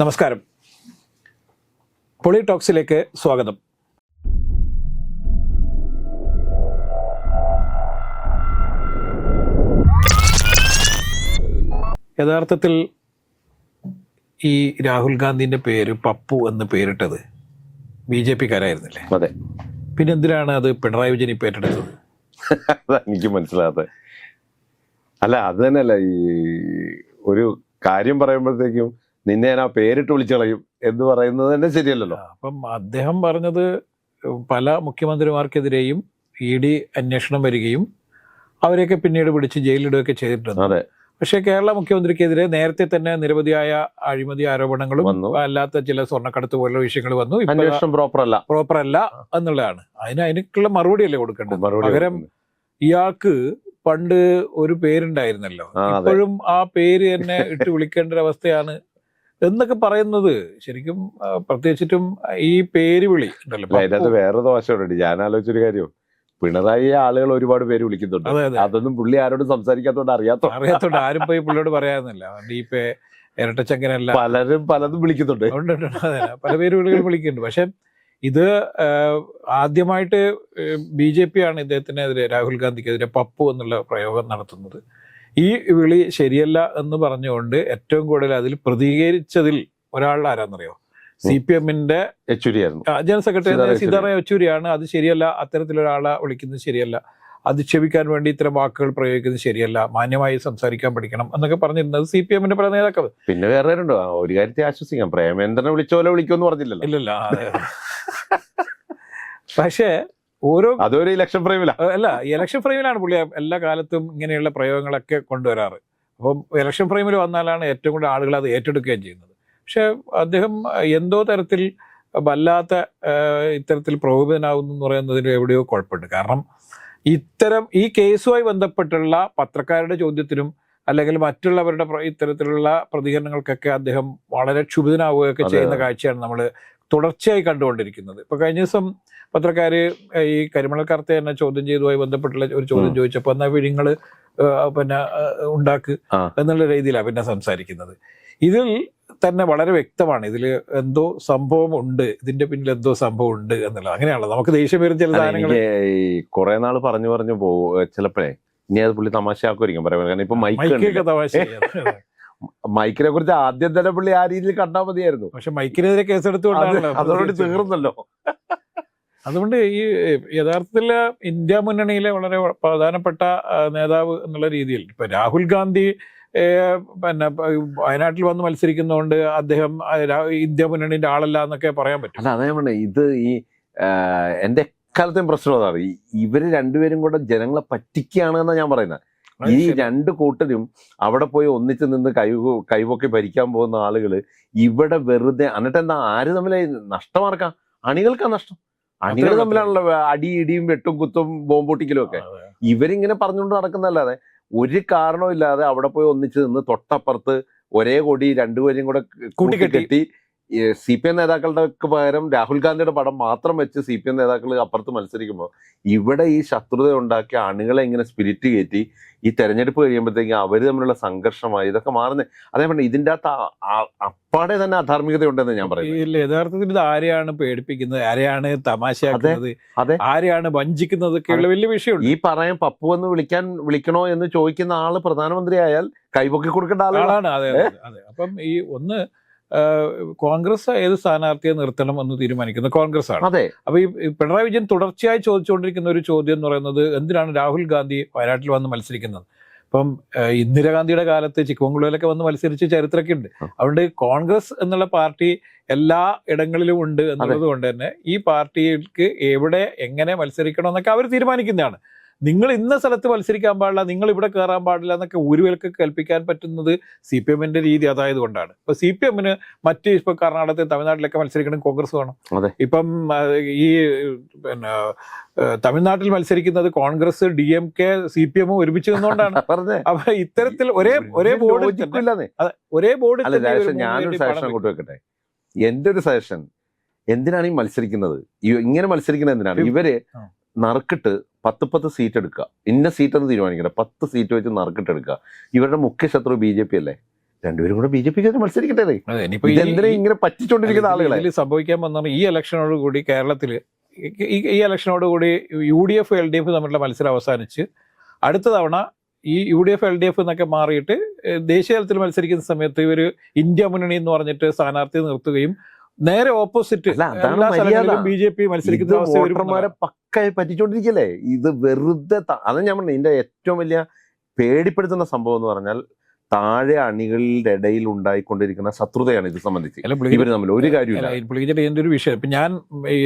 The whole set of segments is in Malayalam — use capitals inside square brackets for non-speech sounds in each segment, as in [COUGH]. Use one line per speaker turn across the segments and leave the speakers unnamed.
നമസ്കാരം. പൊളിടോക്സിലേക്ക് സ്വാഗതം. യഥാർത്ഥത്തിൽ ഈ രാഹുൽ ഗാന്ധിന്റെ പേര് പപ്പു എന്ന് പേരിട്ടത് ബി ജെ പിക്കാരായിരുന്നില്ലേ?
അതെ.
പിന്നെ എന്തിനാണ് അത് പിണറായി വിജയൻ ഇപ്പം ഏറ്റെടുത്തത്
എനിക്ക് മനസ്സിലാകാതെ അല്ല അത് തന്നെയല്ല ഈ ഒരു കാര്യം പറയുമ്പോഴത്തേക്കും നിന്നെ ഞാൻ ആ പേരിട്ട് വിളിച്ചു കളയും എന്ന് പറയുന്നത് തന്നെ ശരിയല്ലല്ലോ.
അപ്പം അദ്ദേഹം പറഞ്ഞത് പല മുഖ്യമന്ത്രിമാർക്കെതിരെയും ഇ ഡി അന്വേഷണം വരികയും അവരെയൊക്കെ പിന്നീട് പിടിച്ച് ജയിലിടുകയൊക്കെ ചെയ്തിട്ടുണ്ട്.
അതെ.
പക്ഷേ കേരള മുഖ്യമന്ത്രിക്കെതിരെ നേരത്തെ തന്നെ നിരവധിയായ അഴിമതി ആരോപണങ്ങളും
വന്നു.
അല്ലാത്ത ചില സ്വർണക്കടത്ത് പോലുള്ള വിഷയങ്ങൾ വന്നു.
അന്വേഷണം പ്രോപ്പർ അല്ല
പ്രോപ്പർ അല്ല എന്നുള്ളതാണ്. അതിന് അതിനുള്ള മറുപടി അല്ലേ
കൊടുക്കേണ്ടത്.
പകരം ഇയാൾക്ക് പണ്ട് ഒരു പേരുണ്ടായിരുന്നല്ലോ. ഇപ്പോഴും ആ പേര് തന്നെ ഇട്ട് വിളിക്കേണ്ട ഒരു അവസ്ഥയാണ് എന്നൊക്കെ പറയുന്നത് ശരിക്കും പ്രത്യേകിച്ചിട്ടും ഈ പേര് വിളി ഉണ്ടല്ലോ
അതിനകത്ത് വേറെ ദോഷമുണ്ട്. ഞാൻ ആലോചിച്ചൊരു കാര്യം പിണറായി ആളുകൾ ഒരുപാട് പേര് വിളിക്കുന്നുണ്ട്.
അതെ അതെ.
അതൊന്നും പുള്ളി ആരോടും സംസാരിക്കാത്തോണ്ട് അറിയാത്തോ?
അറിയാത്തോണ്ട് ആരും പോയി പുള്ളിയോട് പറയാന്നല്ല ഈ പേ ഇരട്ടച്ചങ്കനല്ല
പലരും പലതും വിളിക്കുന്നുണ്ട്.
പല പേര് വിളികൾ വിളിക്കുന്നുണ്ട്. പക്ഷെ ഇത് ആദ്യമായിട്ട് ബി ജെ പി ആണ് ഇദ്ദേഹത്തിനെതിരെ രാഹുൽ ഗാന്ധിക്കെതിരെ പപ്പു എന്നുള്ള പ്രയോഗം നടത്തുന്നത്. ഈ വിളി ശരിയല്ല എന്ന് പറഞ്ഞുകൊണ്ട് ഏറ്റവും കൂടുതൽ അതിൽ പ്രതികരിച്ചതിൽ ഒരാളുടെ ആരാന്നറിയോ? സി പി എമ്മിന്റെ
യെച്ചൂരിയായിരുന്നു.
ജനറൽ സെക്രട്ടറി
സീതാറാം
യെച്ചൂരിയാണ്. അത് ശരിയല്ല. അത്തരത്തിലൊരാളെ വിളിക്കുന്നത് ശരിയല്ല. അധിക്ഷേപിക്കാൻ വേണ്ടി ഇത്തരം വാക്കുകൾ പ്രയോഗിക്കുന്നത് ശരിയല്ല. മാന്യമായി സംസാരിക്കാൻ പഠിക്കണം എന്നൊക്കെ പറഞ്ഞിരുന്നത് സി പി എമ്മിന്റെ പല നേതാക്കൾ.
പിന്നെ വേറെ ഒരു കാര്യത്തെ ആശ്വസിക്കാം. പ്രേമേന്ദ്രനെ വിളിച്ചോലെ വിളിക്കുമെന്ന് പറഞ്ഞില്ലല്ലോ.
ഇല്ലല്ല. [LAUGHS] പക്ഷേ ഓരോ
അതൊരു ഇലക്ഷൻ ഫ്രെയിമിലാണ്
അല്ല ഇലക്ഷൻ ഫ്രെയിമിലാണ് പുള്ളി എല്ലാ കാലത്തും ഇങ്ങനെയുള്ള പ്രയോഗങ്ങളൊക്കെ കൊണ്ടുവരാറ്. അപ്പം ഇലക്ഷൻ ഫ്രെയിമിൽ വന്നാലാണ് ഏറ്റവും കൂടുതൽ ആളുകൾ അത് ഏറ്റെടുക്കുകയും ചെയ്യുന്നത്. പക്ഷെ അദ്ദേഹം എന്തോ തരത്തിൽ വല്ലാത്ത ഇത്തരത്തിൽ പ്രകോപിതനാകുന്നു എന്ന് പറയുന്നതിന് എവിടെയോ കുഴപ്പമുണ്ട്. കാരണം ഇത്തരം ഈ കേസുമായി ബന്ധപ്പെട്ടുള്ള പത്രക്കാരുടെ ചോദ്യത്തിനും അല്ലെങ്കിൽ മറ്റുള്ളവരുടെ ഇത്തരത്തിലുള്ള പ്രതികരണങ്ങൾക്കൊക്കെ അദ്ദേഹം വളരെ ക്ഷുഭിതനാവുകയൊക്കെ ചെയ്യുന്ന. കാഴ്ചയാണ് നമ്മൾ തുടർച്ചയായി കണ്ടുകൊണ്ടിരിക്കുന്നത്. ഇപ്പൊ കഴിഞ്ഞ ദിവസം പത്രക്കാര് ഈ കരിമണൽ കർത്തെ തന്നെ ചോദ്യം ചെയ്തുമായി ബന്ധപ്പെട്ടുള്ള ഒരു ചോദ്യം
ചോദിച്ചപ്പോ
ചോദിച്ചപ്പോൾ എന്നാ വിഴിങ്ങൾ പിന്നെ ഉണ്ടാക്ക് എന്നുള്ള രീതിയിലാണ് പിന്നെ സംസാരിക്കുന്നത്. ഇതിൽ തന്നെ വളരെ വ്യക്തമാണ്. ഇതിൽ എന്തോ സംഭവം ഉണ്ട്. ഇതിന്റെ പിന്നിൽ എന്തോ സംഭവം ഉണ്ട് എന്നുള്ളത്. അങ്ങനെയാണല്ലോ. നമുക്ക് ദേഷ്യം വരുന്ന ചില സാധനങ്ങൾ
കുറെ നാൾ പറഞ്ഞു പറഞ്ഞു പോകും ചിലപ്പോഴേ ഇനി അത് പുള്ളി തമാശയാക്കുമായിരിക്കും പറയാൻ. കാരണം ഇപ്പൊ മൈക്ക്
തമാശ. [LAUGHS]
മൈക്കിനെ കുറിച്ച് ആദ്യം തന്നെ പുള്ളി ആ രീതിയിൽ കണ്ടാൽ മതിയായിരുന്നു.
പക്ഷെ മൈക്കിനെതിരെ
കേസ്
കേസെടുത്തുകൊണ്ടാണല്ലോ
അതോട്. തീർന്നല്ലോ.
അതുകൊണ്ട് ഈ യഥാർത്ഥത്തിൽ ഇന്ത്യ മുന്നണിയിലെ വളരെ പ്രധാനപ്പെട്ട നേതാവ് എന്നുള്ള രീതിയിൽ ഇപ്പൊ രാഹുൽ ഗാന്ധി പിന്നെ വയനാട്ടിൽ വന്ന് മത്സരിക്കുന്നതുകൊണ്ട് അദ്ദേഹം ഇന്ത്യ മുന്നണിന്റെ ആളല്ല എന്നൊക്കെ പറയാൻ പറ്റും.
അല്ല അതേ ഇത് ഈ എന്റെ എക്കാലത്തെയും പ്രശ്നം അതാണ്. ഇവർ രണ്ടുപേരും കൂടെ ജനങ്ങളെ പറ്റിക്കുകയാണ് എന്നാ ഞാൻ പറയുന്നത് ഈ രണ്ട് കൂട്ടരും അവിടെ പോയി ഒന്നിച്ചു നിന്ന് കൈ കൈപൊക്കി ഭരിക്കാൻ പോകുന്ന ആളുകൾ ഇവിടെ വെറുതെ എന്നിട്ട് എന്താ ആര് തമ്മിലെ നഷ്ടമാർക്കാം അണികൾക്കാ നഷ്ടം. അണികൾ തമ്മിലാണല്ലോ അടി ഇടിയും വെട്ടും കുത്തും ബോംബൊട്ടിക്കലും ഒക്കെ. ഇവരിങ്ങനെ പറഞ്ഞുകൊണ്ട് നടക്കുന്നല്ലാതെ ഒരു കാരണവും ഇല്ലാതെ അവിടെ പോയി ഒന്നിച്ചു നിന്ന് തൊട്ടപ്പുറത്ത് ഒരേ കൊടി രണ്ടുപേരും കൂടെ
കൂട്ടിക്കെട്ടി.
സി പി എം നേതാക്കളുടെ പകരം രാഹുൽ ഗാന്ധിയുടെ പടം മാത്രം വെച്ച് സി പി എം നേതാക്കൾ അപ്പുറത്ത് മത്സരിക്കുമ്പോൾ ഇവിടെ ഈ ശത്രുത ഉണ്ടാക്കിയ അണികളെ ഇങ്ങനെ സ്പിരിറ്റ് കയറ്റി ഈ തെരഞ്ഞെടുപ്പ് കഴിയുമ്പോഴത്തേക്കും അവർ തമ്മിലുള്ള സംഘർഷമായി ഇതൊക്കെ മാറുന്നത് അതേപോലെ ഇതിന്റെ അകത്ത് അപ്പാടെ തന്നെ അധാർമികത ഉണ്ടെന്ന് ഞാൻ പറയുന്നത്.
ഈ യഥാർത്ഥത്തിൽ ഇത് ആരെയാണ് പേടിപ്പിക്കുന്നത്? ആരെയാണ് തമാശയാക്കുന്നത്?
അതെ.
ആരെയാണ് വഞ്ചിക്കുന്നതൊക്കെയുള്ള വലിയ വിഷയമുണ്ട്.
ഈ പറയാൻ പപ്പു എന്ന് വിളിക്കാൻ വിളിക്കണോ എന്ന് ചോദിക്കുന്ന ആൾ പ്രധാനമന്ത്രി ആയാൽ കൈപൊക്കി കൊടുക്കേണ്ട ആളാണ്.
അതെ അതെ അതെ. അപ്പം ഈ ഒന്ന് കോൺഗ്രസ് ഏത് സ്ഥാനാർത്ഥിയെ നിർത്തണം എന്ന് തീരുമാനിക്കുന്നത് കോൺഗ്രസ് ആണ്
അതെ.
അപ്പൊ ഈ പിണറായി വിജയൻ തുടർച്ചയായി ചോദിച്ചുകൊണ്ടിരിക്കുന്ന ഒരു ചോദ്യം എന്ന് പറയുന്നത് എന്തിനാണ് രാഹുൽ ഗാന്ധി വയനാട്ടിൽ വന്ന് മത്സരിക്കുന്നത്? ഇപ്പം ഇന്ദിരാഗാന്ധിയുടെ കാലത്ത് ചിക്കുമംഗ്ലൂരിലൊക്കെ വന്ന് മത്സരിച്ച് ചരിത്രമൊക്കെ ഉണ്ട്. അതുകൊണ്ട് കോൺഗ്രസ് എന്നുള്ള പാർട്ടി എല്ലാ ഇടങ്ങളിലും ഉണ്ട് എന്നുള്ളത് കൊണ്ട് തന്നെ ഈ പാർട്ടിക്ക് എവിടെ എങ്ങനെ മത്സരിക്കണം എന്നൊക്കെ അവർ തീരുമാനിക്കുന്നതാണ്. നിങ്ങൾ ഇന്ന സ്ഥലത്ത് മത്സരിക്കാൻ പാടില്ല നിങ്ങൾ ഇവിടെ കയറാൻ പാടില്ല എന്നൊക്കെ ഊരുവിലക്ക് കൽപ്പിക്കാൻ പറ്റുന്നത് സി പി എമ്മിന്റെ രീതി അതായത് കൊണ്ടാണ് ഇപ്പൊ സി പി എമ്മിന് മറ്റ് ഇപ്പൊ കർണാടകത്തിൽ തമിഴ്നാട്ടിലൊക്കെ മത്സരിക്കണം കോൺഗ്രസ് വേണം. ഇപ്പം ഈ പിന്നെ തമിഴ്നാട്ടിൽ മത്സരിക്കുന്നത് Congress D M K C P എമ്മും ഒരുമിച്ച് നിന്നുകൊണ്ടാണ്. [LAUGHS] അപ്പൊ ഇത്തരത്തിൽ ഒരേ ഒരേ
ബോർഡ്.
ഒരേ ബോർഡ്
ഞാനൊരു സജഷൻ അങ്ങോട്ട് വെക്കട്ടെ. എന്റെ ഒരു സജഷൻ എന്തിനാണ് ഈ മത്സരിക്കുന്നത്? ഇങ്ങനെ മത്സരിക്കുന്നത് എന്തിനാണ്?
ഇവർ.
നറുക്കിട്ട് പത്ത് പത്ത് സീറ്റ് എടുക്കുക. ഇന്ന സീറ്റ് എന്ന് തീരുമാനിക്കണം പത്ത് സീറ്റ് വെച്ച് നറുക്കിട്ട് എടുക്കുക. ഇവരുടെ മുഖ്യ ശത്രു ബി ജെ പി അല്ലേ? രണ്ടുപേരും കൂടെ ബി ജെ പിക്ക് മത്സരിക്കട്ടെ ഇതെന്തിനാ ഇങ്ങനെ പറ്റിച്ചോണ്ടിരിക്കുന്ന ആളുകളെ?
സംഭവിക്കാൻ വന്നാണ് ഈ ഇലക്ഷനോട് കൂടി കേരളത്തിൽ ഈ- ഇലക്ഷനോട് കൂടി U D F L D F തമ്മിലുള്ള മത്സരം അവസാനിച്ച് അടുത്ത തവണ ഈ U D F L D F എന്നൊക്കെ മാറിയിട്ട് ദേശീയ തലത്തിൽ മത്സരിക്കുന്ന സമയത്ത് ഇവർ ഇന്ത്യ മുന്നണി എന്ന് പറഞ്ഞിട്ട് സ്ഥാനാർത്ഥി നിർത്തുകയും നേരെ ഓപ്പോസിറ്റ്. ബി ജെ പി
മത്സരിക്കുന്നവരെ
മത്സരിക്കുന്ന
വോട്ടർമാരെ പക്കായി പറ്റിച്ചോണ്ടിരിക്കല്ലേ? ഇത് വെറുതെ അതാ ഞാൻ പറഞ്ഞു ഇതിന്റെ ഏറ്റവും വലിയ പേടിപ്പെടുത്തുന്ന സംഭവം എന്ന് പറഞ്ഞാൽ താഴെ അണികളുടെ ഇടയിൽ ഉണ്ടായിക്കൊണ്ടിരിക്കുന്ന ശത്രുതയാണ് ഇത് സംബന്ധിച്ച്. ഇവർ തമ്മിൽ ഒരു കാര്യമില്ല
അല്ല, ഇതിന്റെ ഒരു വിഷയം. ഇപ്പൊ ഞാൻ ഈ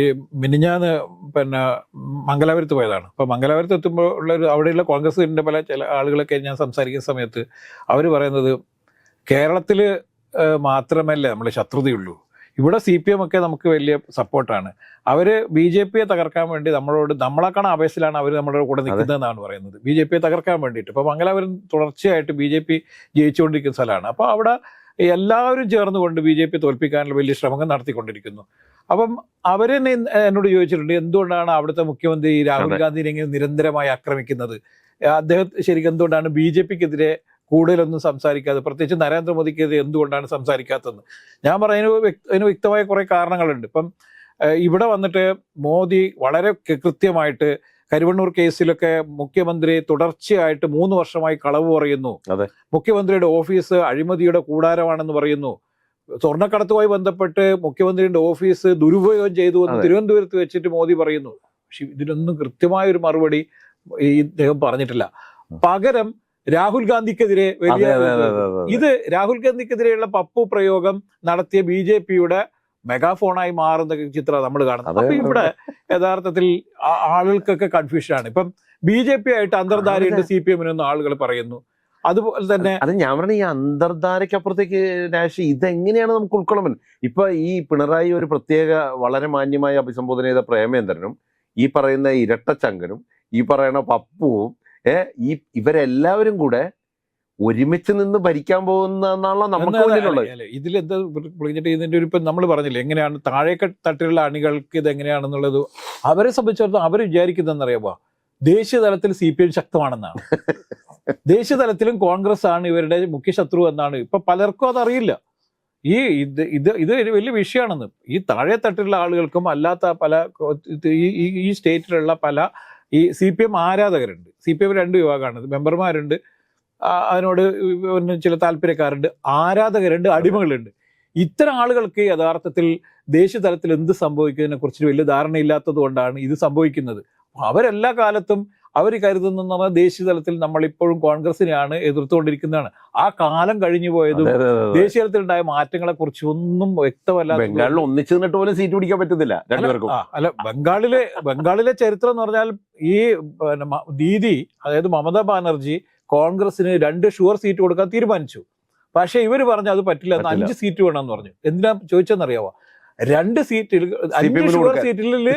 മിനിഞ്ഞാന്ന് പിന്നെ മംഗലാപുരത്ത് പോയതാണ്. അപ്പൊ മംഗലാപുരത്ത് എത്തുമ്പോൾ ഉള്ള ഒരു അവിടെയുള്ള കോൺഗ്രസിന്റെ പല ചില ആളുകളൊക്കെ ഞാൻ സംസാരിക്കുന്ന സമയത്ത് അവർ പറയുന്നത് കേരളത്തിൽ മാത്രമല്ല നമ്മൾ ശത്രുതയുള്ളൂ. ഇവിടെ സി പി എം ഒക്കെ നമുക്ക് വലിയ സപ്പോർട്ടാണ് അവർ ബി ജെ പിയെ തകർക്കാൻ വേണ്ടി നമ്മളോട് നമ്മളെക്കാണ് ആവേശത്തിലാണ് അവർ നമ്മുടെ കൂടെ നിൽക്കുന്നതെന്നാണ് പറയുന്നത്. ബി ജെ പിയെ തകർക്കാൻ വേണ്ടിയിട്ട്. ഇപ്പൊ മംഗലാപുരം തുടർച്ചയായിട്ട് ബി ജെ പി ജയിച്ചുകൊണ്ടിരിക്കുന്ന സ്ഥലമാണ്. അപ്പൊ അവിടെ എല്ലാവരും ചേർന്നുകൊണ്ട് ബി ജെ പി തോൽപ്പിക്കാനുള്ള വലിയ ശ്രമങ്ങൾ നടത്തിക്കൊണ്ടിരിക്കുന്നു. അപ്പം അവരെ എന്നെ എന്നോട് ചോദിച്ചിട്ടുണ്ട് എന്തുകൊണ്ടാണ് അവിടുത്തെ മുഖ്യമന്ത്രി രാഹുൽ. ഗാന്ധിനെ ഇങ്ങനെ നിരന്തരമായി ആക്രമിക്കുന്നത്? അദ്ദേഹം ശരിക്കും എന്തുകൊണ്ടാണ് ബി ജെ പിക്കെതിരെ കൂടുതലൊന്നും സംസാരിക്കാതെ പ്രത്യേകിച്ച് നരേന്ദ്രമോദിക്കെതിരെ എന്തുകൊണ്ടാണ് സംസാരിക്കാത്തതെന്ന്. ഞാൻ പറയുന്നത് വ്യക്ത- അതിന് വ്യക്തമായ കുറെ കാരണങ്ങളുണ്ട്. ഇപ്പം ഇവിടെ വന്നിട്ട് മോദി വളരെ കൃത്യമായിട്ട് കരുവണ്ണൂർ കേസിലൊക്കെ മുഖ്യമന്ത്രി തുടർച്ചയായിട്ട് മൂന്ന് വർഷമായി കളവ് പറയുന്നു. മുഖ്യമന്ത്രിയുടെ ഓഫീസ് അഴിമതിയുടെ കൂടാരമാണെന്ന് പറയുന്നു. സ്വർണക്കടത്തുമായി ബന്ധപ്പെട്ട് മുഖ്യമന്ത്രിയുടെ ഓഫീസ് ദുരുപയോഗം ചെയ്തു എന്ന് തിരുവനന്തപുരത്ത് വെച്ചിട്ട് മോദി പറയുന്നു. പക്ഷെ ഇതിനൊന്നും കൃത്യമായ ഒരു മറുപടി ഈ ഇദ്ദേഹം പറഞ്ഞിട്ടില്ല. പകരം രാഹുൽ ഗാന്ധിക്കെതിരെ വലിയ. ഇത് രാഹുൽ ഗാന്ധിക്കെതിരെയുള്ള പപ്പു പ്രയോഗം നടത്തിയ ബി ജെ പിയുടെ മെഗാഫോണായി മാറുന്ന ചിത്രം നമ്മൾ കാണുന്നത്. അപ്പൊ ഇവിടെ യഥാർത്ഥത്തിൽ ആളുകൾക്കൊക്കെ കൺഫ്യൂഷൻ ആണ് ഇപ്പം ബി ജെ പി ആയിട്ട് അന്തർധാരയുണ്ട് സി പി എമ്മിനൊന്നും ആളുകൾ പറയുന്നു. അതുപോലെ തന്നെ
അത് ഞാൻ പറഞ്ഞ ഈ അന്തർധാരയ്ക്കപ്പുറത്തേക്ക് രാശി ഇതെങ്ങനെയാണ് നമുക്ക് ഉൾക്കൊള്ളാൻ? പറ്റും ഇപ്പൊ ഈ പിണറായി ഒരു പ്രത്യേക വളരെ മാന്യമായ അഭിസംബോധന ചെയ്ത പ്രേമേന്ദ്രനും ഈ പറയുന്ന ഇരട്ടച്ചങ്കനും ഈ പറയുന്ന പപ്പുവും ഈ ഇവരെല്ലാവരും കൂടെ ഒരുമിച്ച് നിന്ന് ഭരിക്കാൻ പോകുന്ന എന്നാണല്ലോ നമുക്ക്
എന്നാ-
മുന്നിലുള്ളത്.
ഇതിലെന്താ ഇതിന്റെ ഒരു ഇപ്പം നമ്മൾ പറഞ്ഞില്ലേ എങ്ങനെയാണ് താഴേക്ക തട്ടിലുള്ള അണികൾക്ക് ഇത് എങ്ങനെയാണെന്നുള്ളത് അവരെ സംബന്ധിച്ചിടത്തോളം അവർ വിചാരിക്കുന്നതെന്നറിയാമോ ദേശീയ തലത്തിൽ സി പി എം ശക്തമാണെന്നാണ്. ദേശീയ തലത്തിലും കോൺഗ്രസ് ആണ് ഇവരുടെ മുഖ്യ ശത്രു എന്നാണ്. ഇപ്പൊ പലർക്കും അതറിയില്ല. ഈ ഇത് ഇത് ഇത് ഒരു വലിയ വിഷയമാണെന്ന്. ഈ താഴെ തട്ടിലുള്ള ആളുകൾക്കും അല്ലാത്ത പല ഈ സ്റ്റേറ്റിലുള്ള പല ഈ സി പി എം ആരാധകരുണ്ട്. സി പി എം രണ്ട് വിഭാഗമാണ്. മെമ്പർമാരുണ്ട്. അതിനോട് ചില താല്പര്യക്കാരുണ്ട്. ആരാധകരുണ്ട് അടിമകളുണ്ട്. ഇത്തരം ആളുകൾക്ക് യഥാർത്ഥത്തിൽ ദേശീയ തലത്തിൽ എന്ത് സംഭവിക്കുന്നതിനെ കുറിച്ച് വലിയ ധാരണയില്ലാത്തത് കൊണ്ടാണ് ഇത് സംഭവിക്കുന്നത്. അവരെല്ലാ കാലത്തും അവർ കരുതുന്ന ദേശീയ തലത്തിൽ നമ്മൾ ഇപ്പോഴും കോൺഗ്രസിനെയാണ് എതിർത്തുകൊണ്ടിരിക്കുന്നതാണ്. ആ കാലം കഴിഞ്ഞു പോയതും. ദേശീയ തലത്തിൽ ഉണ്ടായ മാറ്റങ്ങളെ കുറിച്ച് ഒന്നും വ്യക്തമല്ല
ബംഗാളിൽ ഒന്നിച്ചു നിന്നിട്ട് പോലും സീറ്റ് പിടിക്കാൻ
പറ്റത്തില്ല അല്ല ബംഗാളിലെ ബംഗാളിലെ ചരിത്രം എന്ന് പറഞ്ഞാൽ ഈ ദീദി അതായത് മമതാ ബാനർജി കോൺഗ്രസിന് രണ്ട് ഷുവർ സീറ്റ് കൊടുക്കാൻ തീരുമാനിച്ചു. പക്ഷെ ഇവർ പറഞ്ഞു അത് പറ്റില്ല. അഞ്ച് സീറ്റ് വേണമെന്ന് പറഞ്ഞു. എന്തിനാ ചോദിച്ചെന്നറിയാവോ രണ്ട് സീറ്റിൽ അഞ്ച്
കൊടുക്കാൻ.
സീറ്റിൽ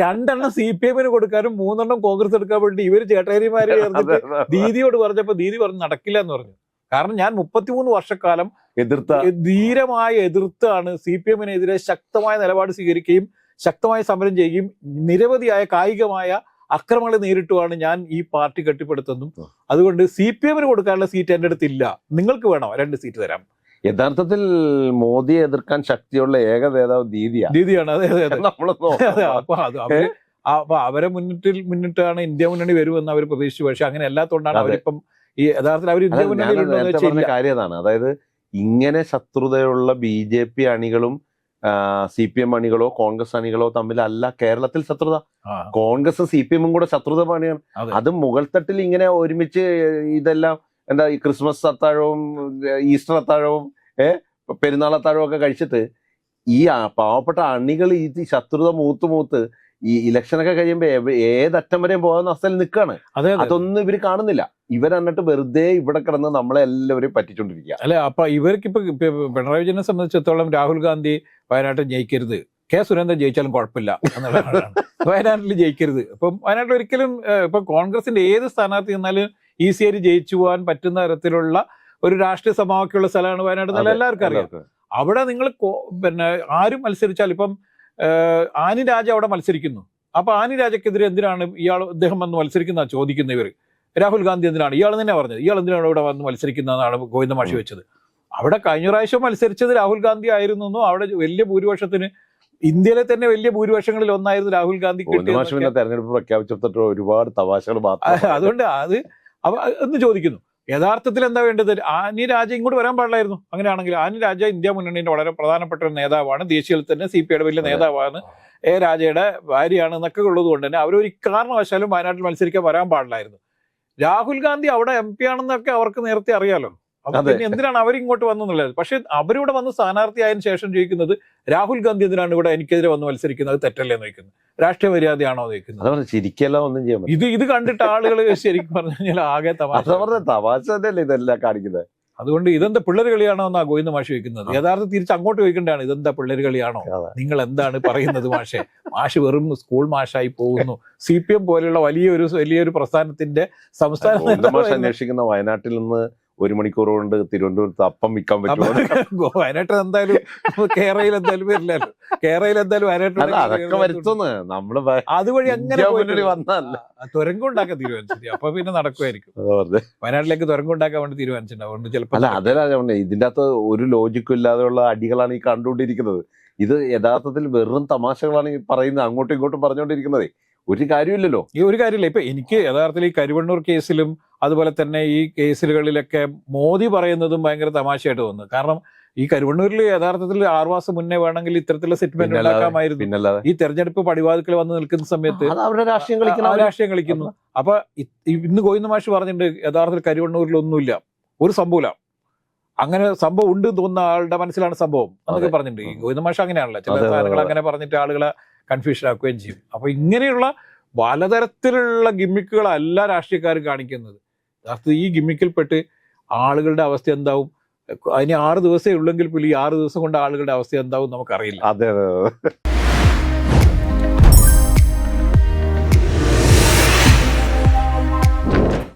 രണ്ടെണ്ണം സി പി എമ്മിന് കൊടുക്കാനും മൂന്നെണ്ണം കോൺഗ്രസ് എടുക്കാൻ വേണ്ടി ഇവർ ചേട്ടേരിമാരെ ചേർന്നിട്ട്. ദീദിയോട് പറഞ്ഞപ്പോ ദീദി പറഞ്ഞു നടക്കില്ല എന്ന് പറഞ്ഞു. കാരണം ഞാൻ മുപ്പത്തിമൂന്ന് വർഷക്കാലം
എതിർത്ത
ധീരമായ എതിർത്താണ് സി പി എമ്മിനെതിരെ ശക്തമായ നിലപാട് സ്വീകരിക്കുകയും ശക്തമായ സമരം ചെയ്യുകയും നിരവധിയായ കായികമായ അക്രമങ്ങൾ നേരിട്ടുമാണ് ഞാൻ ഈ പാർട്ടി കെട്ടിപ്പടുത്തെന്നും അതുകൊണ്ട് സി പി എമ്മിന് കൊടുക്കാനുള്ള സീറ്റ് എന്റെ അടുത്തില്ല നിങ്ങൾക്ക് വേണോ? രണ്ട് സീറ്റ് തരാം.
യഥാർത്ഥത്തിൽ മോദിയെ എതിർക്കാൻ ശക്തിയുള്ള ഏക നേതാവ് ദീദിയാണ്.
ദീദിയാണ് അതെ അതെ. അപ്പൊ അത് അപ്പൊ അവരെ മുന്നിട്ടിൽ മുന്നിട്ടാണ് ഇന്ത്യ മുന്നണി വരുമെന്ന് അവർ പ്രതീക്ഷിച്ചു. പക്ഷെ അങ്ങനെ അല്ലാത്തതുകൊണ്ടാണ് അവരിപ്പം ഈ യഥാർത്ഥത്തിൽ അവർ ഇന്ത്യ
മുന്നണി
ഇല്ല.
അതായത് ഇങ്ങനെ ശത്രുതയുള്ള ബി ജെ പി അണികളും സി പി എം അണികളോ കോൺഗ്രസ് അണികളോ തമ്മിലല്ല കേരളത്തിൽ ശത്രുത.
കോൺഗ്രസ്
കോൺഗ്രസും സി പി എമ്മും കൂടെ ശത്രുത പണിയാണ്.
അത്.
മുകൾ തട്ടിൽ ഇങ്ങനെ ഒരുമിച്ച് ഇതെല്ലാം എന്താ ഈ ക്രിസ്മസ് അത്താഴവും ഈസ്റ്റർ അത്താഴവും ഏഹ് പെരുന്നാൾ അത്താഴവും ഒക്കെ കഴിച്ചിട്ട് ഈ പാവപ്പെട്ട അണികൾ ഈ ശത്രുത മൂത്ത് മൂത്ത് ഈ ഇലക്ഷനൊക്കെ കഴിയുമ്പോ എവ- ഏതറ്റം വരെയും പോകുന്ന അവസ്ഥയിൽ നിൽക്കുകയാണ്
അതെ അതെ.
അതൊന്നും ഇവർ കാണുന്നില്ല. ഇവർ എന്നിട്ട് വെറുതെ ഇവിടെ കിടന്ന് നമ്മളെ എല്ലാവരെയും പറ്റിച്ചോണ്ടിരിക്കുക
അല്ലെ അപ്പൊ ഇവർക്ക് ഇപ്പൊ പിണറായി വിജയനെ സംബന്ധിച്ചിടത്തോളം രാഹുൽ ഗാന്ധി വയനാട്ടിൽ ജയിക്കരുത്. കെ സുരേന്ദ്രൻ ജയിച്ചാലും കുഴപ്പമില്ല എന്നുള്ളതാണ്. [LAUGHS] വയനാട്ടിൽ ജയിക്കരുത്. അപ്പം വയനാട്ടിൽ ഒരിക്കലും ഇപ്പൊ കോൺഗ്രസിന്റെ ഏത് സ്ഥാനാർത്ഥി ഈസിയായി ജയിച്ചു പോകാൻ പറ്റുന്ന തരത്തിലുള്ള ഒരു രാഷ്ട്രീയ സമാവാക്കിയുള്ള സ്ഥലമാണ് വയനാട് എന്നുള്ള എല്ലാവർക്കും അറിയാം. അവിടെ നിങ്ങൾ പിന്നെ ആരും മത്സരിച്ചാൽ ഇപ്പം ആനി രാജ അവിടെ മത്സരിക്കുന്നു. അപ്പൊ ആനി രാജക്കെതിരെ എന്തിനാണ് ഇയാൾ അദ്ദേഹം വന്ന് മത്സരിക്കുന്ന ചോദിക്കുന്ന ഇവർ രാഹുൽ ഗാന്ധി എന്തിനാണ്? ഇയാൾ തന്നെ പറഞ്ഞത്. ഇയാൾ എന്തിനാണ് ഇവിടെ വന്ന് മത്സരിക്കുന്നതെന്നാണ് ഗോവിന്ദ മാഷി. വെച്ചത്. അവിടെ കഴിഞ്ഞ പ്രാവശ്യം മത്സരിച്ചത് രാഹുൽ ഗാന്ധി ആയിരുന്നു എന്നും അവിടെ വലിയ ഭൂരിപക്ഷത്തിന് ഇന്ത്യയിലെ തന്നെ വലിയ ഭൂരിപക്ഷങ്ങളിൽ ഒന്നായിരുന്നു രാഹുൽ ഗാന്ധി
തെരഞ്ഞെടുപ്പ് പ്രഖ്യാപിച്ചിട്ട് ഒരുപാട് തമാശകൾ മാത്രം
അതുകൊണ്ട് അത് അവ എന്ന് ചോദിക്കുന്നു. യഥാർത്ഥത്തിൽ എന്താ വേണ്ടത്? ആനി രാജ ഇങ്ങോട്ട് വരാൻ പാടില്ലായിരുന്നു. അങ്ങനെയാണെങ്കിൽ ആനി രാജ ഇന്ത്യ മുന്നണിയുടെ വളരെ പ്രധാനപ്പെട്ട ഒരു നേതാവാണ്. ദേശീയത്തിൽ തന്നെ സി പി ഐയുടെ വലിയ നേതാവാണ്. എ രാജയുടെ ഭാര്യയാണ് എന്നൊക്കെ ഉള്ളത് കൊണ്ട് തന്നെ അവരൊരു കാരണവശാലും വയനാട്ടിൽ മത്സരിക്കാൻ വരാൻ പാടില്ലായിരുന്നു. രാഹുൽ ഗാന്ധി അവിടെ എം പി ആണെന്നൊക്കെ അവർക്ക് നേരത്തെ അറിയാലോ. പിന്നെ എന്തിനാണ് അവരിങ്ങോട്ട് വന്നുള്ളത് പക്ഷെ അവരിവിടെ വന്ന് സ്ഥാനാർത്ഥിയായതിനു ശേഷം ചോദിക്കുന്നത് രാഹുൽ ഗാന്ധി എന്തിനാണ് ഇവിടെ എനിക്കെതിരെ വന്ന് മത്സരിക്കുന്നത്? തെറ്റല്ലേ നോക്കുന്നത് രാഷ്ട്രീയ മര്യാദയാണോ നോക്കുന്നത് ചോദിക്കുന്നത്
ചിരിക്കല്ല ഒന്നും ചെയ്യാൻ
ഇത് ഇത് കണ്ടിട്ട് ആളുകൾ ശരിക്കും പറഞ്ഞു കഴിഞ്ഞാൽ ആകെ തമാശ.
തന്നെയല്ലേ ഇതെല്ലാം കാണിക്കുന്നത്.
അതുകൊണ്ട് ഇതെന്താ പിള്ളേർ കളിയാണോ എന്നാ ഗോവിന്ദ മാഷ് ചോദിക്കുന്നത്. യഥാർത്ഥം തിരിച്ച് അങ്ങോട്ട് ചോദിക്കേണ്ടതാണ് ഇതെന്താ പിള്ളേർ കളിയാണോ? നിങ്ങൾ എന്താണ് പറയുന്നത് മാഷെ? മാഷ് വെറും സ്കൂൾ മാഷായി പോകുന്നു. സി പി എം പോലെയുള്ള വലിയൊരു വലിയൊരു പ്രസ്ഥാനത്തിന്റെ സംസ്ഥാന
അന്വേഷിക്കുന്ന വയനാട്ടിൽ നിന്ന് ഒരു മണിക്കൂർ കൊണ്ട് തിരുവനന്തപുരത്ത് അപ്പം വിൽക്കാൻ
പറ്റും
പറ്റുമോ
വയനാട്ടിൽ എന്തായാലും കേരളയിൽ എന്തായാലും വരില്ലല്ലോ. കേരളയിൽ എന്തായാലും
വയനാട്ടിൽ അതൊക്കെ വരുത്തുന്നു. നമ്മൾ
അതുവഴി അങ്ങനെ
വന്നല്ല
തുരങ്കം ഉണ്ടാക്കാൻ തീരുമാനിച്ചിട്ട് അപ്പൊ പിന്നെ നടക്കുമായിരിക്കും. വയനാട്ടിലേക്ക് തുരങ്കം ഉണ്ടാക്കാൻ വേണ്ടി തീരുമാനിച്ചിട്ടുണ്ട്. അതുകൊണ്ട് ചിലപ്പോൾ
അല്ല അതല്ല ഇതിന്റെ അകത്ത് ഒരു ലോജിക്കും ഇല്ലാതെയുള്ള അടികളാണ് ഈ കണ്ടുകൊണ്ടിരിക്കുന്നത്. ഇത് യഥാർത്ഥത്തിൽ വെറും തമാശകളാണ് ഈ പറയുന്നത് അങ്ങോട്ടും ഇങ്ങോട്ടും പറഞ്ഞുകൊണ്ടിരിക്കുന്നത്. ഒരു കാര്യമില്ലല്ലോ
ഈ ഒരു കാര്യമില്ല. ഇപ്പൊ എനിക്ക് യഥാർത്ഥത്തിൽ ഈ കരുവണ്ണൂർ കേസിലും അതുപോലെ തന്നെ ഈ കേസുകളിലൊക്കെ മോദി പറയുന്നതും ഭയങ്കര തമാശയായിട്ട് തോന്നുന്നു. കാരണം ഈ കരുവണ്ണൂരിൽ യഥാർത്ഥത്തിൽ ആറു മാസം മുന്നേ വേണമെങ്കിൽ ഇത്തരത്തിലുള്ള സെറ്റിൽമെന്റ് ഉണ്ടാക്കാമായിരുന്നു. ഈ തെരഞ്ഞെടുപ്പ് പടിവാതിക്കൽ വന്ന് നിൽക്കുന്ന സമയത്ത്
രാഷ്ട്രീയം
കളിക്കുന്നു അപ്പൊ ഇന്ന് ഗോവിന്ദ മാഷ് പറഞ്ഞിട്ടുണ്ട് യഥാർത്ഥത്തിൽ കരുവണ്ണൂരിൽ ഒന്നുമില്ല ഒരു സംഭവമില്ല. അങ്ങനെ സംഭവം ഉണ്ട് തോന്നുന്ന ആളുടെ മനസ്സിലാണ് സംഭവം എന്നൊക്കെ. പറഞ്ഞിട്ടുണ്ട്. ഈ ഗോവിന്ദ മാഷ് അങ്ങനെയാണല്ലോ. ചില സാധനങ്ങൾ അങ്ങനെ പറഞ്ഞിട്ട് ആളുകളെ കൺഫ്യൂഷൻ ആക്കുകയും ചെയ്യും. അപ്പൊ ഇങ്ങനെയുള്ള പലതരത്തിലുള്ള ഗിമ്മിക്കുകളല്ല രാഷ്ട്രീയക്കാരും കാണിക്കുന്നത്. യഥാർത്ഥത്തിൽ ഈ ഗിമ്മിക്കിൽപ്പെട്ട് ആളുകളുടെ അവസ്ഥ എന്താവും? അതിന് ആറ് ദിവസമേ ഉള്ളെങ്കിൽ പോലും ഈ ആറ് ദിവസം കൊണ്ട് ആളുകളുടെ അവസ്ഥ എന്താവും നമുക്കറിയില്ല.
അതെ അതെ.